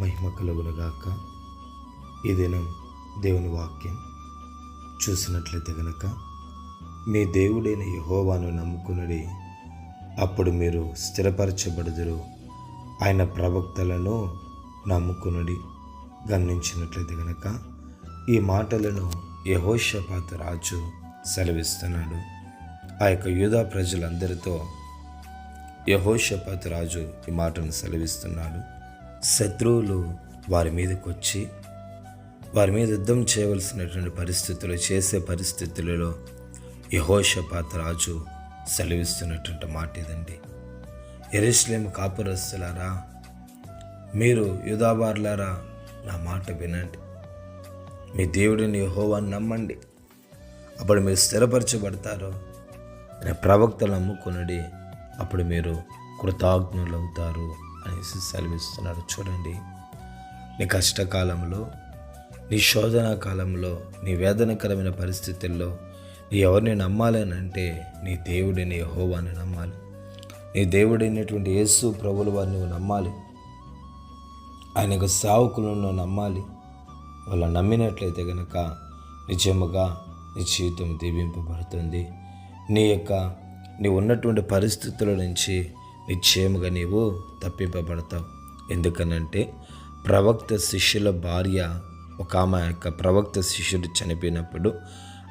మహిమ కలుగునుగాక. ఈ దినం దేవుని వాక్యం చూసినట్లయితే గనక మీ దేవుడైన యహోవాను నమ్ముకునడి అప్పుడు మీరు స్థిరపరచబడుదురు. ఆయన ప్రవక్తలను నమ్ముకునడి. గమనించినట్లయితే గనక ఈ మాటలను యహోషపాత రాజు సెలవిస్తున్నాడు. ఆ యొక్క యూదా ప్రజలందరితో యహోషపాత రాజు ఈ మాటను సెలవిస్తున్నాడు. శత్రువులు వారి మీదకి వచ్చి వారి మీద యుద్ధం చేయవలసినటువంటి పరిస్థితులు చేసే పరిస్థితులలో యహోషపాత రాజు సెలవిస్తున్నటువంటి మాట ఇదండి. ఎరుశ్లేం కాపురస్తులారా మీరు యుధాబార్లారా నా మాట వినండి. మీ దేవుడిని యహోవాన్ని నమ్మండి. అప్పుడు మీరు స్థిరపరచబడతారు అనే ప్రవక్తలు నమ్ముకొనడి అప్పుడు మీరు కృతజ్ఞులవుతారు. అవుతారు అనేసి సెలవిస్తున్నాడు చూడండి నీ కష్టకాలంలో నీ శోధన కాలంలో నీ వేదనకరమైన పరిస్థితుల్లో నీ ఎవరిని నమ్మాలని అంటే నీ దేవుడిని హోవాని నమ్మాలి. నీ దేవుడైనటువంటి యేసు ప్రభుల వారిని నువ్వు నమ్మాలి. ఆయన యొక్క సేవకులను నమ్మాలి. వాళ్ళ నమ్మినట్లయితే కనుక నిజముగా నీ జీవితం దీవింపబడుతుంది. నీ యొక్క నీ ఉన్నటువంటి పరిస్థితుల నుంచి నిశ్చయముగా నీవు తప్పింపబడతావు. ఎందుకనంటే ప్రవక్త శిష్యుల భార్య ఒక ఆమె యొక్క ప్రవక్త శిష్యుడు చనిపోయినప్పుడు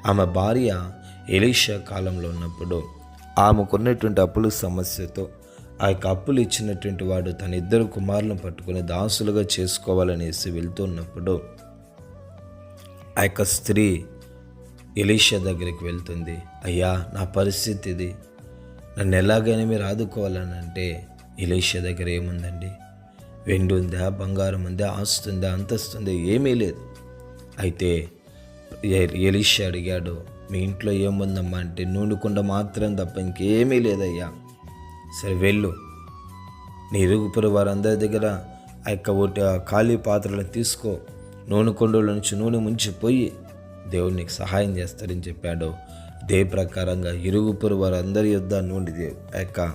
ఆమె భార్య ఎలీషా కాలంలో ఉన్నప్పుడు ఆమెకున్నటువంటి అప్పుల సమస్యతో ఆ యొక్క అప్పులు ఇచ్చినటువంటి వాడు తన ఇద్దరు కుమారులను పట్టుకొని దాసులుగా చేసుకోవాలనేసి వెళ్తున్నప్పుడు ఆ యొక్క స్త్రీ ఎలీషా దగ్గరికి వెళ్తుంది. అయ్యా నా పరిస్థితి ఇది. నన్ను ఎలాగైనా మీరు ఆదుకోవాలని అంటే ఎలీషా దగ్గర ఏముందండి? వెండి ఉందా బంగారం ఉందా ఆస్తుందా అంతస్తుందా ఏమీ లేదు. అయితే ఎలీషా అడిగాడు మీ ఇంట్లో ఏముందమ్మా అంటే నూనె కుండ మాత్రం తప్ప ఇంకేమీ లేదయ్యా. సరే వెళ్ళు. నీ ఇరుగుపురు వారందరి దగ్గర ఆ యొక్క ఒకటి ఆ ఖాళీ పాత్రలను తీసుకో. నూనె కొండల నుంచి నూనె ముంచిపోయి దేవుడు నీకు సహాయం చేస్తారని చెప్పాడు. దే ప్రకారంగా ఇరుగుపురు వారందరి యొద్ద నూనె ఆ యొక్క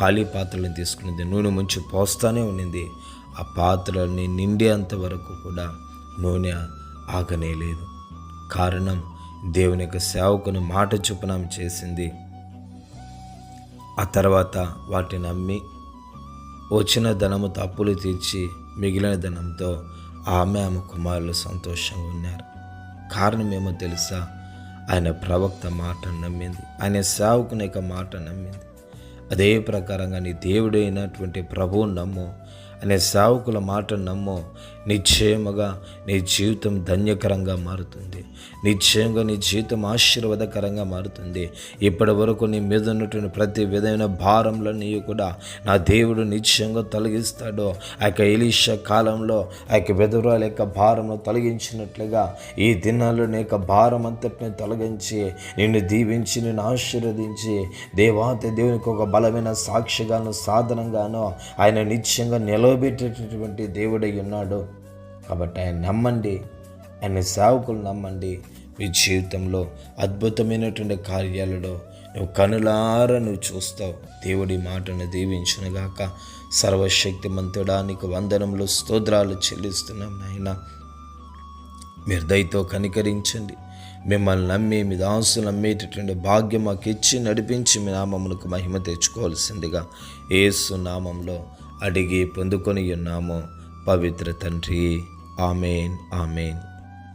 ఖాళీ పాత్రలను తీసుకునేది. నూనె ముంచి పోస్తానే ఉండింది ఆ పాత్రలని నిండేంత వరకు కూడా నూనె ఆగనేలేదు కారణం దేవుని యొక్క సేవకుని మాట చొప్పున చేసింది. ఆ తర్వాత వాటిని అమ్మి వచ్చిన ధనముతో అప్పులు తీర్చి మిగిలిన ధనంతో ఆమె ఆమె కుమారులు సంతోషంగా ఉన్నారు. కారణం ఏమో తెలుసా? ఆయన ప్రవక్త మాట నమ్మింది. ఆయన సేవకుని యొక్క మాట నమ్మింది. అదే ప్రకారంగా నీ దేవుడైనటువంటి ప్రభువు నమ్ము. అనే సేవకుల మాట నమ్ము. నిశ్చయముగా నీ జీవితం ధన్యకరంగా మారుతుంది. నిశ్చయంగా నీ జీవితం ఆశీర్వాదకరంగా మారుతుంది. ఇప్పటి వరకు నీ మీద ఉన్నటువంటి ప్రతి విధమైన భారంలో కూడా నా దేవుడు నిశ్చయంగా తొలగిస్తాడో. ఆ యొక్క ఎలీష కాలంలో ఆ యొక్క విధురాల యొక్క భారంలో తొలగించినట్లుగా ఈ దినాల్లో నీ యొక్క భారం అంతటిని తొలగించి నిన్ను దీవించి నిన్ను ఆశీర్వదించి దేవాతి దేవునికి ఒక బలమైన సాక్షిగాను సాధనంగాను ఆయన నిశ్చయంగా నిల నిలవబెట్టేటటువంటి దేవుడై ఉన్నాడు. కాబట్టి ఆయన నమ్మండి ఆయన సేవకులు నమ్మండి మీ జీవితంలో అద్భుతమైనటువంటి కార్యాలలో నువ్వు కనులార నువ్వు చూస్తావు. దేవుడి మాటను దీవించునుగాక సర్వశక్తిమంతుడానికి వందనములు స్తోత్రాలు చెల్లిస్తున్నాం నాయన. మీరు దయతో కనికరించండి. మిమ్మల్ని నమ్మి మీ దాసులు నమ్మేటటువంటి భాగ్యం మాకు ఇచ్చి నడిపించి మీ నామములకు మహిమ తెచ్చుకోవాల్సిందిగా ఏసు నామంలో అడిగి పొందుకొని ఉన్నాము. పవిత్ర తండ్రి. Amen amen.